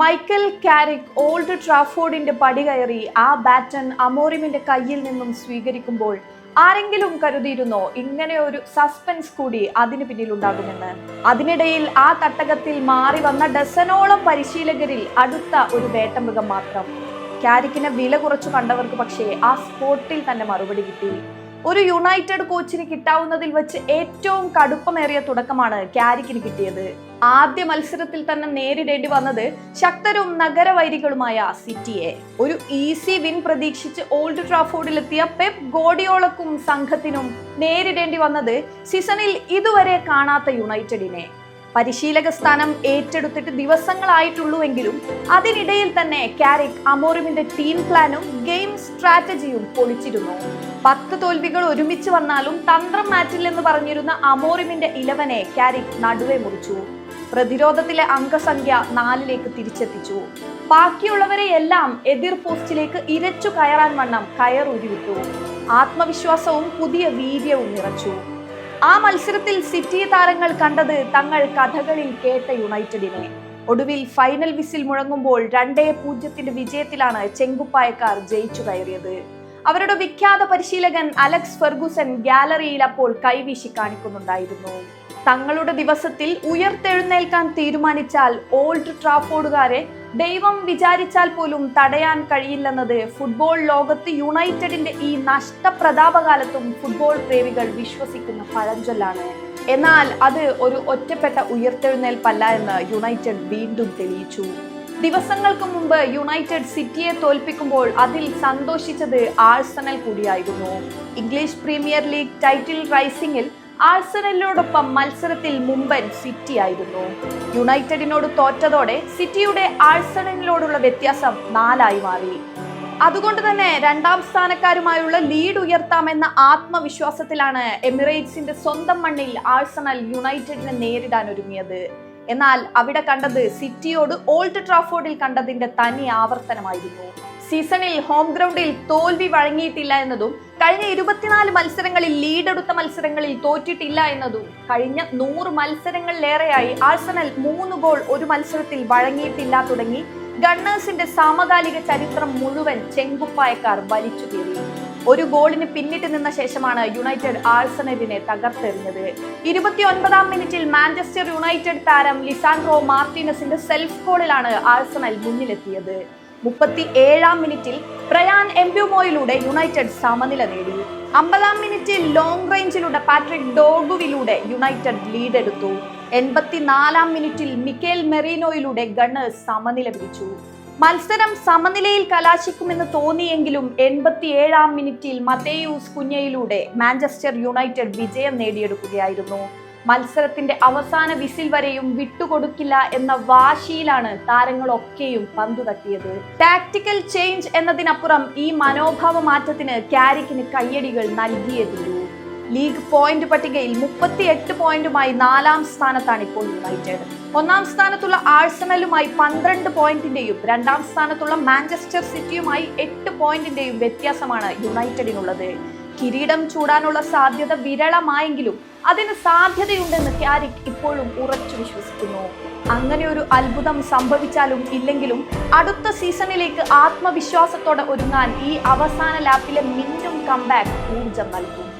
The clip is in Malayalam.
മൈക്കൽ കാരിക് ഓൾഡ് ട്രാഫോർഡിന്റെ പടി കയറി ആ ബാറ്റൺ അമോറിമിന്റെ കയ്യിൽ നിന്നും സ്വീകരിക്കുമ്പോൾ ആരെങ്കിലും കരുതിയിരുന്നോ ഇങ്ങനെ ഒരു സസ്പെൻസ് കൂടി അതിന് പിന്നിലുണ്ടാകുമെന്ന് അതിനിടയിൽ ആ തട്ടകത്തിൽ മാറി വന്ന ഡസനോളം പരിശീലകരിൽ അടുത്ത ഒരു വേട്ടമൃഗം മാത്രം. കാരിക്കിനെ വില കുറച്ചു കണ്ടവർക്ക് പക്ഷേ ആ സ്പോട്ടിൽ തന്നെ മറുപടി കിട്ടി. ഒരു യുണൈറ്റഡ് കോച്ചിന് കിട്ടാവുന്നതിൽ വെച്ച് ഏറ്റവും കടുപ്പമേറിയ തുടക്കമാണ് കാരിക്കിന് കിട്ടിയത്. ആദ്യ മത്സരത്തിൽ തന്നെ നേരിടേണ്ടി വന്നത് ശക്തരും നഗരവൈരികളുമായ സിറ്റിയെ. ഒരു ഈസി വിൻ പ്രതീക്ഷിച്ച് ഓൾഡ് ട്രാഫോർഡിലെത്തിയ പെപ് ഗോഡിയോളക്കും സംഘത്തിനും നേരിടേണ്ടി വന്നത് സീസണിൽ ഇതുവരെ കാണാത്ത യുണൈറ്റഡിനെ പരിശീലക സ്ഥാനം ഏറ്റെടുത്തിട്ട് ദിവസങ്ങളായിട്ടുള്ളൂവെങ്കിലും അതിനിടയിൽ തന്നെ കാരിക് അമോറിമിന്റെ ടീം പ്ലാനും ഗെയിം സ്ട്രാറ്റജിയും പൊളിച്ചിരുന്നു. പത്ത് തോൽവികൾ ഒരുമിച്ച് വന്നാലും തന്ത്രം മാറ്റില്ലെന്ന് പറഞ്ഞിരുന്ന അമോറിമിന്റെ ഇലവനെ കാരിക് നടുവേ മുറിച്ചു. പ്രതിരോധത്തിലെ അംഗസംഖ്യ നാലിലേക്ക് തിരിച്ചെത്തിച്ചു. ബാക്കിയുള്ളവരെ എല്ലാം എതിർ പോസ്റ്റിലേക്ക് ഇരച്ചു കയറാൻ വണ്ണം കയറുരുവിട്ടു. ആത്മവിശ്വാസവും പുതിയ വീര്യവും നിറച്ചു. ആ മത്സരത്തിൽ സിറ്റി താരങ്ങൾ കണ്ടത് തങ്ങൾ കഥകളിൽ കേട്ട യുണൈറ്റഡിനെ. ഒടുവിൽ ഫൈനൽ വിസിൽ മുഴങ്ങുമ്പോൾ രണ്ടേ പൂജ്യത്തിന്റെ വിജയത്തിലാണ് ചെങ്കുപ്പായക്കാർ ജയിച്ചു കയറിയത്. അവരുടെ വിഖ്യാത പരിശീലകൻ അലക്സ് ഫെർഗുസൻ ഗാലറിയിൽ അപ്പോൾ കൈവീശി കാണിക്കുന്നുണ്ടായിരുന്നു. തങ്ങളുടെ ദിവസത്തിൽ ഉയർത്തെഴുന്നേൽക്കാൻ തീരുമാനിച്ചാൽ ഓൾഡ് ട്രാഫോർഡുകാരെ ദൈവം വിചാരിച്ചാൽ പോലും തടയാൻ കഴിയില്ലെന്നത് ഫുട്ബോൾ ലോകത്ത് യുണൈറ്റഡിന്റെ ഈ നഷ്ടപ്രതാപകാലത്തും ഫുട്ബോൾ പ്രേമികൾ വിശ്വസിക്കുന്ന പഴഞ്ചൊല്ലാണ്. എന്നാൽ അത് ഒരു ഒറ്റപ്പെട്ട ഉയർത്തെഴുന്നേൽപ്പല്ല എന്ന് യുണൈറ്റഡ് വീണ്ടും തെളിയിച്ചു. ദിവസങ്ങൾക്ക് മുമ്പ് യുണൈറ്റഡ് സിറ്റിയെ തോൽപ്പിക്കുമ്പോൾ അതിൽ സന്തോഷിച്ചത് ആഴ്സണൽ കൂടിയായിരുന്നു. ഇംഗ്ലീഷ് പ്രീമിയർ ലീഗ് ടൈറ്റിൽ റൈസിംഗിൽ ആഴ്സണലിനോടൊപ്പം മത്സരത്തിൽ മുമ്പൻ സിറ്റി ആയിരുന്നു യുണൈറ്റഡിനോട് തോറ്റതോടെ സിറ്റിയുടെ ആഴ്സണലിനോടുള്ള വ്യത്യാസം നാലായി മാറി. അതുകൊണ്ട് തന്നെ രണ്ടാം സ്ഥാനക്കാരുമായുള്ള ലീഡ് ഉയർത്താമെന്ന ആത്മവിശ്വാസത്തിലാണ് എമിറേറ്റ്സിന്റെ സ്വന്തം മണ്ണിൽ ആഴ്സണൽ യുണൈറ്റഡിനെ നേരിടാൻ ഒരുങ്ങിയത് എന്നാൽ അവിടെ കണ്ടത് സിറ്റിയോട് ഓൾഡ് ട്രാഫോർഡിൽ കണ്ടതിന്റെ തനി ആവർത്തനമായിരുന്നു. സീസണിൽ ഹോം ഗ്രൗണ്ടിൽ തോൽവി വഴങ്ങിയിട്ടില്ല എന്നതും കഴിഞ്ഞ ഇരുപത്തിനാല് മത്സരങ്ങളിൽ ലീഡെടുത്ത മത്സരങ്ങളിൽ തോറ്റിട്ടില്ല എന്നതും കഴിഞ്ഞ നൂറ് മത്സരങ്ങളിലേറെയായി ആഴ്സണൽ മൂന്ന് ഗോൾ ഒരു മത്സരത്തിൽ വഴങ്ങിയിട്ടില്ല തുടങ്ങി ഗണ്ണേഴ്സിന്റെ സമകാലിക ചരിത്രം മുഴുവൻ ചെങ്കുപ്പായക്കാർ വലിച്ചു കീറി ഒരു ഗോളിന് പിന്നിട്ട് നിന്ന ശേഷമാണ് യുണൈറ്റഡ് ആഴ്സണലിനെ തകർത്തെറിഞ്ഞത്. ഇരുപത്തി ഒൻപതാം മിനിറ്റിൽ മാഞ്ചസ്റ്റർ യുണൈറ്റഡ് താരം ലിസാൻഡ്രോ മാർട്ടിനസിന്റെ സെൽഫ് ഗോളിലാണ് ആഴ്സണൽ മുന്നിലെത്തിയത്. മുപ്പത്തി ഏഴാം മിനിറ്റിൽ പ്രയാൻ എംബ്യുമോയിലൂടെ യുണൈറ്റഡ് സമനില നേടി. അമ്പതാം മിനിറ്റിൽ ലോങ് റേഞ്ചിലൂടെ പാട്രിക് ഡോഗുവിലൂടെ യുണൈറ്റഡ് ലീഡ് എടുത്തു എൺപത്തിനാലാം മിനിറ്റിൽ മിക്കേൽ മെറീനോയിലൂടെ ഗണ്ണേഴ്സ് സമനില പിടിച്ചു. മത്സരം സമനിലയിൽ കലാശിക്കുമെന്ന് തോന്നിയെങ്കിലും എൺപത്തിയേഴാം മിനിറ്റിൽ മതേയൂസ് കുഞ്ഞയിലൂടെ മാഞ്ചസ്റ്റർ യുണൈറ്റഡ് വിജയം നേടിയെടുക്കുകയായിരുന്നു. മത്സരത്തിന്റെ അവസാന വിസിൽ വരെയും വിട്ടുകൊടുക്കില്ല എന്ന വാശിയിലാണ് താരങ്ങളൊക്കെയും പന്തു തട്ടിയത് ടാക്ടിക്കൽ ചേഞ്ച് എന്നതിനപ്പുറം ഈ മനോഭാവ മാറ്റത്തിന് കാരിക്കിന് കയ്യടികൾ നൽകിയേ തീരൂ. ലീഗ് പോയിന്റ് പട്ടികയിൽ മുപ്പത്തിയെട്ട് പോയിന്റുമായി നാലാം സ്ഥാനത്താണ് ഇപ്പോൾ യുണൈറ്റഡ്. ഒന്നാം സ്ഥാനത്തുള്ള ആഴ്സണലുമായി പന്ത്രണ്ട് പോയിന്റിന്റെയും രണ്ടാം സ്ഥാനത്തുള്ള മാഞ്ചസ്റ്റർ സിറ്റിയുമായി എട്ട് പോയിന്റിന്റെയും വ്യത്യാസമാണ് യുണൈറ്റഡിനുള്ളത്. കിരീടം ചൂടാനുള്ള സാധ്യത വിരളമായെങ്കിലും അതിന് സാധ്യതയുണ്ടെന്ന് ക്യാരിക് ഇപ്പോഴും ഉറച്ചു വിശ്വസിക്കുന്നു. അങ്ങനെ ഒരു അത്ഭുതം സംഭവിച്ചാലും ഇല്ലെങ്കിലും അടുത്ത സീസണിലേക്ക് ആത്മവിശ്വാസത്തോടെ ഒരുങ്ങാൻ ഈ അവസാന ലാപ്പിലെ മിന്നും കംബാക്ക് ഊർജം നൽകും.